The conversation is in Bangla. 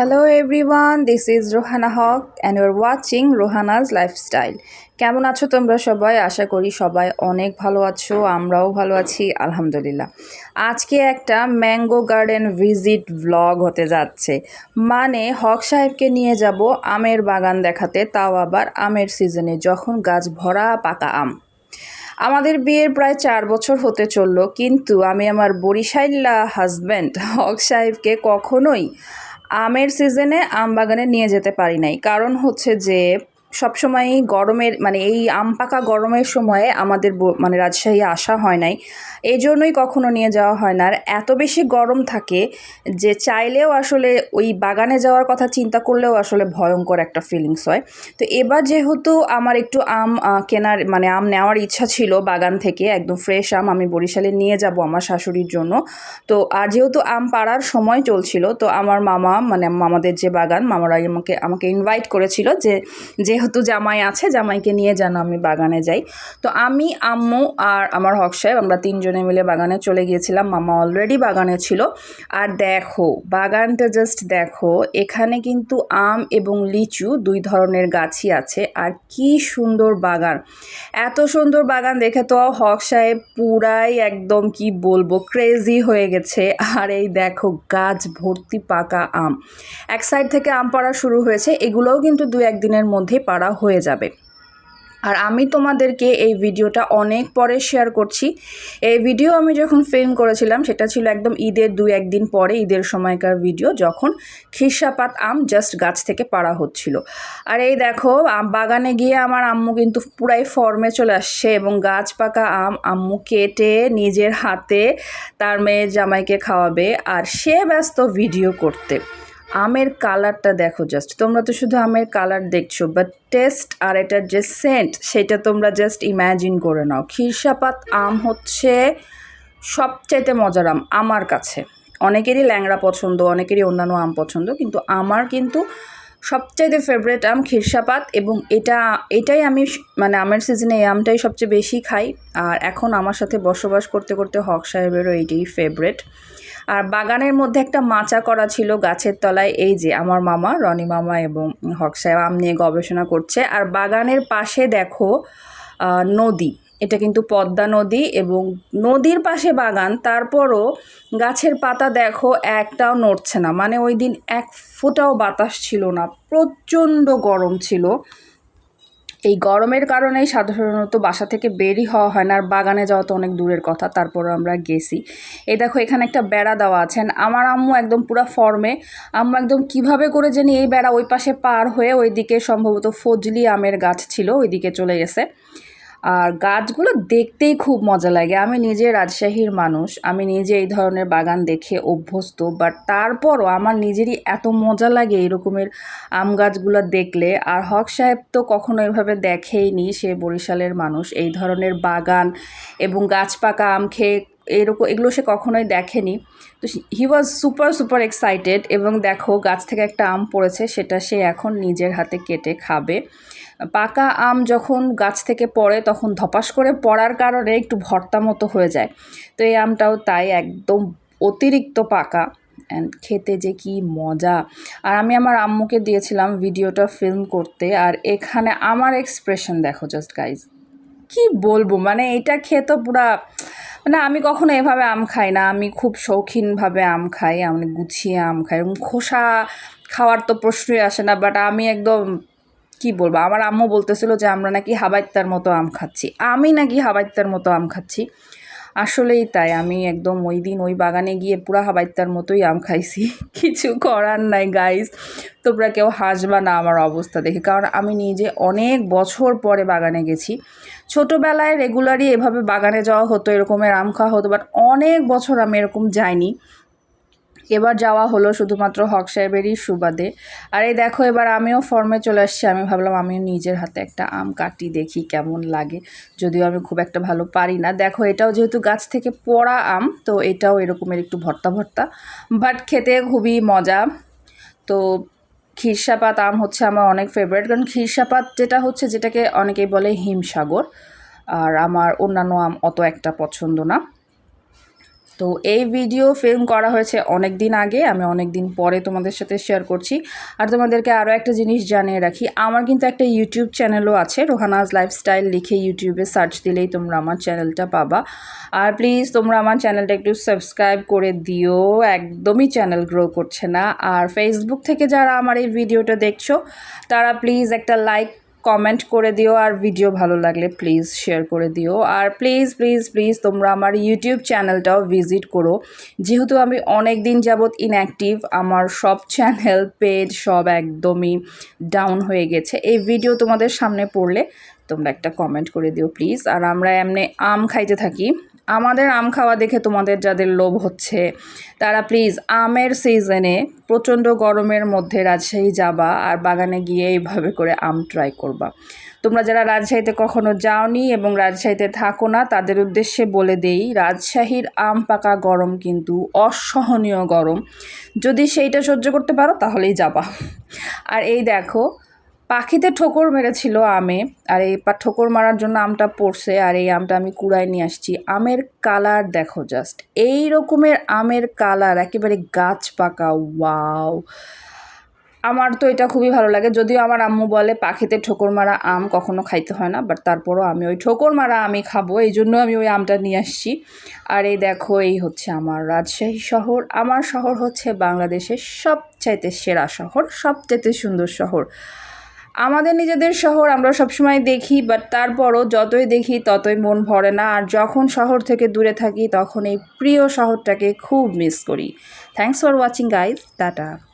Hello everyone this is Rohana Haque and you're watching Rohana's Lifestyle. কেমন আছো তোমরা সবাই? আশা করি সবাই অনেক ভালো আছো, আমরাও ভালো আছি, আলহামদুলিল্লাহ। আজকে একটা ম্যাঙ্গো গার্ডেন ভিজিট ব্লগ হতে যাচ্ছে। মানে হক সাহেবকে নিয়ে যাব আমের বাগান দেখাতে, তাও আবার আমের সিজনে যখন গাছ ভরা পাকা আম। আমাদের বিয়ের প্রায় চার বছর হতে চলল, কিন্তু আমি আমার বরিশাইল্লা হাজব্যান্ড হক সাহেবকে কখনোই আমের সিজনে আম বাগানে নিয়ে যেতে পারি নাই। কারণ হচ্ছে যে সবসময়ই গরমের মানে এই আম পাকা গরমের সময়ে আমাদের মানে রাজশাহী আসা হয় নাই। এই জন্যই কখনো নিয়ে যাওয়া হয় না। আর এত বেশি গরম থাকে যে চাইলেও আসলে ওই বাগানে যাওয়ার কথা চিন্তা করলেও আসলে ভয়ঙ্কর একটা ফিলিংস হয়। তো এবার যেহেতু আমার একটু আম কেনার মানে আম নেওয়ার ইচ্ছা ছিল বাগান থেকে, একদম ফ্রেশ আম আমি বরিশালে নিয়ে যাব আমার শাশুড়ির জন্য। তো আর যেহেতু আম পাড়ার সময় চলছিল, তো আমার মামা মানে মামাদের যে বাগান মামারা আমাকে আমাকে ইনভাইট করেছিল যে, যেহেতু জামাই আছে, জামাইকে নিয়ে যেন আমি বাগানে যাই। তো আমি, আম্মু আর আমার হক সাহেব আমরা তিনজনে মিলে বাগানে চলে গিয়েছিলাম। মামা অলরেডি বাগানে ছিল। আর দেখো, বাগানটা জাস্ট দেখো, এখানে কিন্তু আম এবং লিচু দুই ধরনের গাছই আছে। আর কি সুন্দর বাগান। এত সুন্দর বাগান দেখে তো হক সাহেব পুরাই একদম কি বলব ক্রেজি হয়ে গেছে। আর এই দেখো, গাছ ভর্তি পাকা আম। এক সাইড থেকে আম পাড়া শুরু হয়েছে। এগুলোও কিন্তু দু একদিনের মধ্যেই পাড়া হয়ে যাবে। আর আমি তোমাদেরকে এই ভিডিওটা অনেক পরে শেয়ার করছি। এই ভিডিও আমি যখন ফিল্ম করেছিলাম, সেটা ছিল একদম ঈদের দু একদিন পরে, ঈদের সময়কার ভিডিও যখন খিরসাপাত আম জাস্ট গাছ থেকে পাড়া হচ্ছিল। আর এই দেখো বাগানে গিয়ে আমার আম্মু কিন্তু পুরাই ফর্মে চলে আসছে এবং গাছ পাকা আম আম্মু কেটে নিজের হাতে তার মেয়ের জামাইকে খাওয়াবে আর সে ব্যস্ত ভিডিও করতে। আমের কালারটা দেখো জাস্ট তোমরা তো শুধু আমের কালার দেখছ বাট টেস্ট আর এটার যে সেন্ট সেটা তোমরা জাস্ট ইম্যাজিন করে নাও। খিরসাপাত আম হচ্ছে সবচাইতে মজার আম আমার কাছে। অনেকেরই ল্যাংড়া পছন্দ, অনেকেরই অন্যান্য আম পছন্দ, কিন্তু আমার কিন্তু সবচাইতে ফেভারেট আম খিরসাপাত এবং এটা, এটাই আমি মানে আমের সিজনে এই আমটাই সবচেয়ে বেশি খাই। আর এখন আমার সাথে বসবাস করতে করতে হক সাহেবেরও এইটাই ফেভারেট আর বাগানের মধ্যে একটা মাচা করা ছিল গাছের তলায়। এই যে আমার মামা, রনি মামা এবং হক সাহেব, আম নিয়ে গবেষণা করছে। আর বাগানের পাশে দেখো নদী। এটা কিন্তু পদ্মা নদী এবং নদীর পাশে বাগান, তারপরও গাছের পাতা দেখো একটাও নড়ছে না। মানে ওই দিন এক ফোঁটাও বাতাস ছিল না, প্রচণ্ড গরম ছিল। এই গরমের কারণেই সাধারণত বাসা থেকে বেরই হওয়া হয় না, আর বাগানে যাওয়া তো অনেক দূরের কথা তারপরে আমরা গেছি। এই দেখো, এখানে একটা বেড়া দেওয়া আছেন আমার আম্মু একদম পুরো ফর্মে, আম্মু একদম কীভাবে করে জানি এই বেড়া ওই পাশে পার হয়ে ওইদিকে সম্ভবত ফজলি আমের গাছ ছিল, ওইদিকে চলে গেছে। আর গাছগুলো দেখতেই খুব মজা লাগে। আমি নিজে রাজশাহীর মানুষ, আমি নিজে এই ধরনের বাগান দেখে অভ্যস্ত বাট তারপরও আমার নিজেরই এত মজা লাগে এরকমের আম গাছগুলো দেখলে। আর হক সাহেব তো কখনো এভাবে দেখেইনি, সে বরিশালের মানুষ। এই ধরনের বাগান এবং গাছ পাকা আম খেয়ে এরকম, এগুলো সে কখনোই দেখেনি। তো he was super super excited এবং দেখো গাছ থেকে একটা আম পড়েছে, সেটা সে এখন নিজের হাতে কেটে খাবে। পাকা আম যখন গাছ থেকে পড়ে তখন ধপাস করে পড়ার কারণে একটু ভর্তা মতো হয়ে যায়। তো এই আমটাও তাই একদম অতিরিক্ত পাকা। অ্যান্ড খেতে যে কি মজা। আর আমি আমার আম্মুকে দিয়েছিলাম ভিডিওটা ফিল্ম করতে। আর এখানে আমার এক্সপ্রেশন দেখো জাস্ট গাইজ কি বলব? মানে এটা খেয়ে তো পুরা মানে আমি কখনো এভাবে আম খাই না। আমি খুব শৌখিনভাবে আম খাই, আমি গুছিয়ে আম খাই। খোসা খাওয়ার তো প্রশ্নই আসে না বাট আমি একদম কি বলব? আমার আম্মু বলতেছিল যে, আমরা নাকি হাবাইত্তার মতো আম খাচ্ছি। আমি নাকি হাবাইত্তার মতো আম খাচ্ছি। আসলেই তাই, আমি একদম ওই দিন ওই বাগানে গিয়ে পুরা হাবাইত্তার মতোই আম খাইছি। কিছু করার নাই গাইস তোমরা কেউ হাসবা না আমার অবস্থা দেখে। কারণ আমি নিজে অনেক বছর পরে বাগানে গেছি। ছোটোবেলায় রেগুলারই এভাবে বাগানে যাওয়া হতো, এরকমের আম খাওয়া হতো বাট অনেক বছর আমি এরকম যাইনি। এবার যাওয়া হলো শুধুমাত্র হক সাহেবেরই সুবাদে। আর এই দেখো, এবার আমিও ফর্মে চলে আসছি। আমি ভাবলাম আমিও নিজের হাতে একটা আম কাটি দেখি কেমন লাগে। যদিও আমি খুব একটা ভালো পারি না। দেখো, এটাও যেহেতু গাছ থেকে পড়া আম, তো এটাও এরকমের একটু ভর্তা ভর্তা। বাট খেতে খুবই মজা। তো খিরসাপাত আম হচ্ছে আমার অনেক ফেভারিট কারণ খিরসাপাত যেটা হচ্ছে, যেটাকে অনেকেই বলে হিমসাগর। আর আমার অন্যান্য আম অত একটা পছন্দ না। তো এই ভিডিও ফিল্ম করা হয়েছে অনেক দিন আগে, আমি অনেক দিন পরে তোমাদের সাথে শেয়ার করছি। আর তোমাদেরকে আরও একটা জিনিস জানিয়ে রাখি, আমার কিন্তু একটা ইউটিউব চ্যানেলও আছে রোহানাজ লাইফস্টাইল লিখে ইউটিউবে সার্চ দিলেই তোমরা আমার চ্যানেলটা পাবা। আর প্লিজ তোমরা আমার চ্যানেলটা একটু সাবস্ক্রাইব করে দিও, একদমই চ্যানেল গ্রো করছে না। আর ফেসবুক থেকে যারা আমার এই ভিডিওটা দেখছ, তারা প্লিজ একটা লাইক কমেন্ট করে দিও আর ভিডিও ভালো লাগলে প্লিজ শেয়ার করে দিও। আর প্লিজ প্লিজ প্লিজ তোমরা আমার ইউটিউব চ্যানেলটাও ভিজিট করো। যেহেতু আমি অনেক দিন যাবৎ ইনঅ্যাক্টিভ আমার সব চ্যানেল পেজ সব একদমই ডাউন হয়ে গেছে। এই ভিডিও তোমাদের সামনে পড়লে তোমরা একটা কমেন্ট করে দিও প্লিজ আর আমরা এমনি আম খাইতে থাকি। আমাদের আম খাওয়া দেখে তোমাদের যাদের লোভ হচ্ছে, তারা প্লিজ আমের সিজনে প্রচণ্ড গরমের মধ্যে রাজশাহী যাবা আর বাগানে গিয়ে এইভাবে করে আম ট্রাই করবা। তোমরা যারা রাজশাহীতে কখনো যাওনি এবং রাজশাহীতে থাকো না, তাদের উদ্দেশ্যে বলে দেই, রাজশাহীর আম পাকা গরম কিন্তু অসহনীয় গরম। যদি সেইটা সহ্য করতে পারো, তাহলেই যাবা। আর এই দেখো পাখিতে ঠোকর মেরেছিল আমে, আর এই ঠোকর মারার জন্য আমটা পড়ছে, আর এই আমটা আমি কুড়ায় নিয়ে আসছি। আমের কালার দেখো জাস্ট এই রকমের আমের কালার, একেবারে গাছ পাকা ওয়াও আমার তো এটা খুবই ভালো লাগে, যদিও আমার আম্মু বলে পাখিতে ঠোকর মারা আম কখনো খাইতে হয় না বাট তারপরও আমি ওই ঠোকর মারা আমি খাব, এই জন্য আমি ওই আমটা নিয়ে আসছি। আর এই দেখো, এই হচ্ছে আমার রাজশাহী শহর। আমার শহর হচ্ছে বাংলাদেশের সবচাইতে সেরা শহর, সবচাইতে সুন্দর শহর। আমাদের নিজেদের শহর আমরা সবসময় দেখি বাট তারপরও যতই দেখি ততই মন ভরে না। আর যখন শহর থেকে দূরে থাকি, তখন এই প্রিয় শহরটাকে খুব মিস করি। Thanks for watching guys tata